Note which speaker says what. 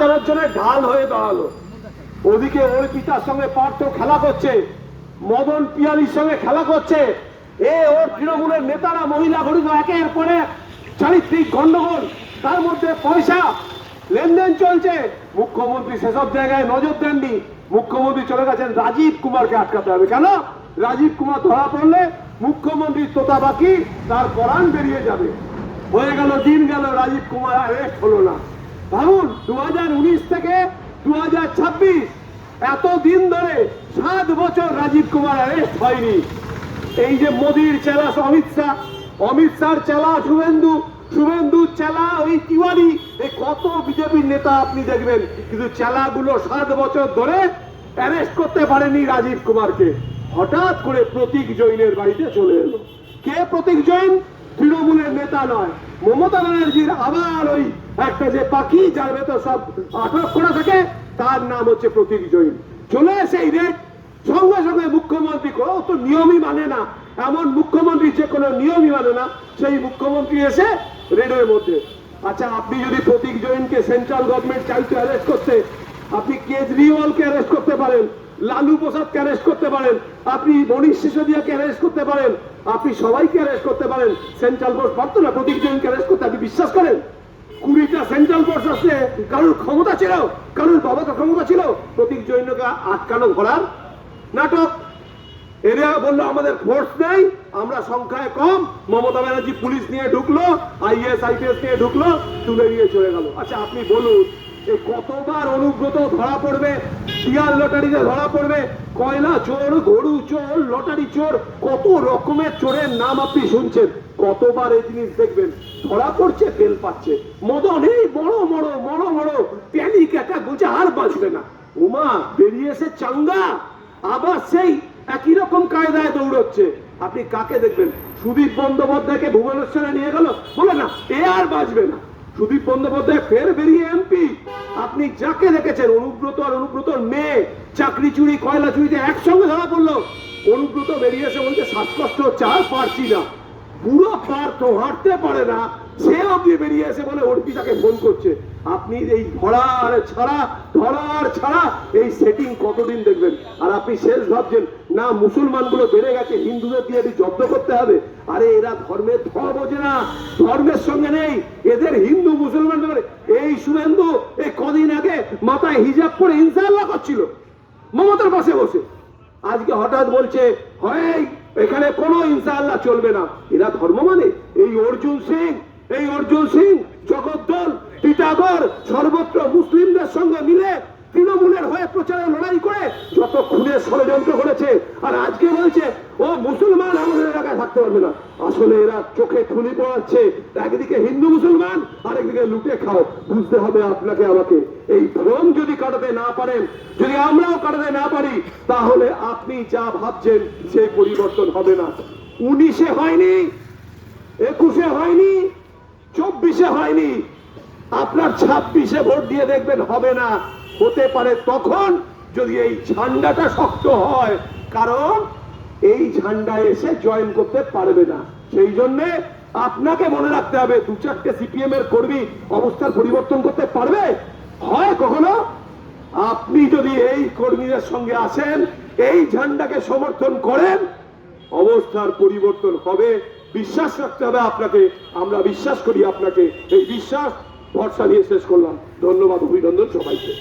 Speaker 1: তার জন্য ঢাল হয়ে দাঁড়াল। ওদিকে অর্পিতার সঙ্গে পার্থ খেলা করছে, মদন পিয়ালির সঙ্গে খেলা করছে। এ ওর তৃণমূলের নেতারা, মহিলা একের পরে চারিত্রিক গন্ডগোল। তার মধ্যে পয়সা, লেনদেন চলছে। মুখ্যমন্ত্রী সেসব জায়গায় নজর দেননি। মুখ্যমন্ত্রী চলে গেছেন রাজীব কুমারকে আটকাতে হবে। কেন? রাজীব কুমার ধরা পড়লে মুখ্যমন্ত্রীর তোতা বাকি, তার পরাণ বেরিয়ে যাবে। হয়ে গেল, দিন গেল, রাজীব কুমার অ্যারেস্ট হলো না। ভাবুন দু থেকে দু এত দিন ধরে সাত বছর রাজীব কুমার অ্যারেস্ট হয়নি। এই যে মোদির চেলা অমিত শাহ অমিত শাহ চেলা শুভেন্দু শুভেন্দু চেলা ওই তিওয়ারি, এই কত বিজেপির নেতা আপনি দেখবেন, কিন্তু চেলাগুলো সাত বছর ধরে অ্যারেস্ট করতে পারেনি রাজীব কুমারকে। হঠাৎ করে প্রতীক জৈনের বাড়িতে চলে এলো। কে প্রতীক জৈন? তৃণমূলের নেতা নয়, মমতা ব্যানার্জির আবার ওই একটা যে পাখি, যার ভেতর সব আটক করা থাকে, তার নাম হচ্ছে প্রতীক জৈন। চলে এসে এই রেট সঙ্গে সঙ্গে মুখ্যমন্ত্রী ও তো নিয়মই মানে না। এমন মুখ্যমন্ত্রী যে কোনো নিয়মই মানে না, সেই মুখ্যমন্ত্রী এসে রেডের মধ্যে। আচ্ছা আপনি যদি প্রতীক জৈনকে সেন্ট্রাল গভর্নমেন্ট চাইতে অ্যারেস্ট করতে, আপনি কেজরিওয়ালকে অ্যারেস্ট করতে পারেন। লালু প্রসাদকে অ্যারেস্ট করতে পারেন। আপনি মনীষ সিসোদিয়াকে অ্যারেস্ট করতে পারেন। আপনি সবাইকে অ্যারেস্ট করতে পারেন। সেন্ট্রাল ফোর্স পারতো না প্রতীক জৈনকে অ্যারেস্ট করতে আপনি বিশ্বাস করেন? কুড়িটা সেন্ট্রাল ফোর্স আসলে কারোর ক্ষমতা ছিল? কারোর বাবাকে ক্ষমতা ছিল? প্রতীক জৈনকে আটকানো ঘোরার নাটক। এরা বলল, আমাদের ফোর্স নেই, আমরা সংখ্যায় কম। মমতা ব্যানার্জি পুলিশ নিয়ে ঢুকলো আইএস আইপিএস নিয়ে ঢুকলো, তুলে নিয়ে চলে গেল। আচ্ছা আপনি বলুন এই কতবার অনুব্রত ধরা পড়বে, শিয়াল লটারিতে ধরা পড়বে, কয়লা চোর, গরু চোর, লটারি চোর, কত রকমের চোরের নাম আপনি শুনছেন? কতবার এই জিনিস দেখবেন? ধরা পড়ছে তেল পাচ্ছে। মদন এই বড় বড় বড় বড় প্যানিক একটা বলছে আর বাঁচবে না। উমা, বেরিয়ে এসে চাঙ্গা, আবার সেই একই রকম কায়দায় দৌড়চ্ছে। আপনি কাকে দেখবেন? সুদীপ বন্দ্যোপাধ্যায়কে ভুবনেশ্বরে নিয়ে গেল? বলে না, এ আর বাঁচবে না। সুদীপ বন্দ্যোপাধ্যায় ফের বেরিয়ে এমপি। আপনি যাকে দেখেছেন, অনুব্রত আর অনুব্রতর মেয়ে, চাকরি চুরি, কয়লা চুরিতে একসঙ্গে ধরা পড়ল। অনুব্রত বেরিয়ে এসে বলছে, শ্বাসকষ্ট, চার পারছি না। পুরো তো হাঁটতে পারে না। সে অব্দি বেরিয়ে এসে বলে অর্পিতাকে ফোন করছে। আপনি এই ধরার ছাড়া ধরার ছাড়া এই সেটিং কতদিন দেখবেন? আর আপনি শেষ ভাবছেন, না, মুসলমানগুলো বেড়ে গেছে, হিন্দুদের দিয়ে এটি জব্দ করতে হবে। আরে, এরা ধর্মের ধ বোঝে না, ধর্মের সঙ্গে নেই। এদের হিন্দু, মুসলমান এই শুভেন্দু এই কদিন আগে মাথায় হিজাব করে ইনশাল্লাহ করছিল। মমতার পাশে বসে। আজকে হঠাৎ বলছে, হয়, এখানে কোনো ইনশাআল্লাহ চলবে না। এরা ধর্ম মানে? এই অর্জুন সিং, এই অর্জুন সিং জগদ্দল টিটাগড় সর্বত্র মুসলিমদের সঙ্গে মিলে তৃণমূলের হয়ে প্রচারে লড়াই করে যত খুনের ষড়যন্ত্র করেছে। আর আজকে বলছে, ও মুসলমান আমাদের এলাকায় থাকতে পারবে না। আসলে এরা চোখে খুলি পড়াচ্ছে। একদিকে হিন্দু মুসলমান, আরেকদিকে লুটে খাও। বুঝতে হবে আপনাকে, আমাকে। এই ভ্রম যদি কাটাতে না পারেন, যদি আমরাও কাটাতে না পারি, তাহলে আপনি যা ভাবছেন, সেই পরিবর্তন হবে না। উনিশে হয়নি, একুশে হয়নি, চব্বিশে হয়নি। আপনার ছাব্বিশে ভোট দিয়ে দেখবেন হবে না। হতে পারে তখন যদি এই ঝান্ডাটা শক্ত হয়, কারণ এই ঝান্ডা এসে জয়েন করতে পারবে না। সেই জন্য আপনাকে মনে রাখতে হবে, দু চারটে সিপিএম এর কর্মী অবস্থার পরিবর্তন করতে পারবে? হয় কখনো? আপনি যদি এই কর্মীদের সঙ্গে আসেন, এই ঝান্ডাকে সমর্থন করেন, অবস্থার পরিবর্তন হবে। বিশ্বাস রাখতে হবে আপনাকে। আমরা বিশ্বাস করি আপনাকে। এই বিশ্বাস ভরসা নিয়ে শেষ করলাম। ধন্যবাদ অভিনন্দন সবাইকে।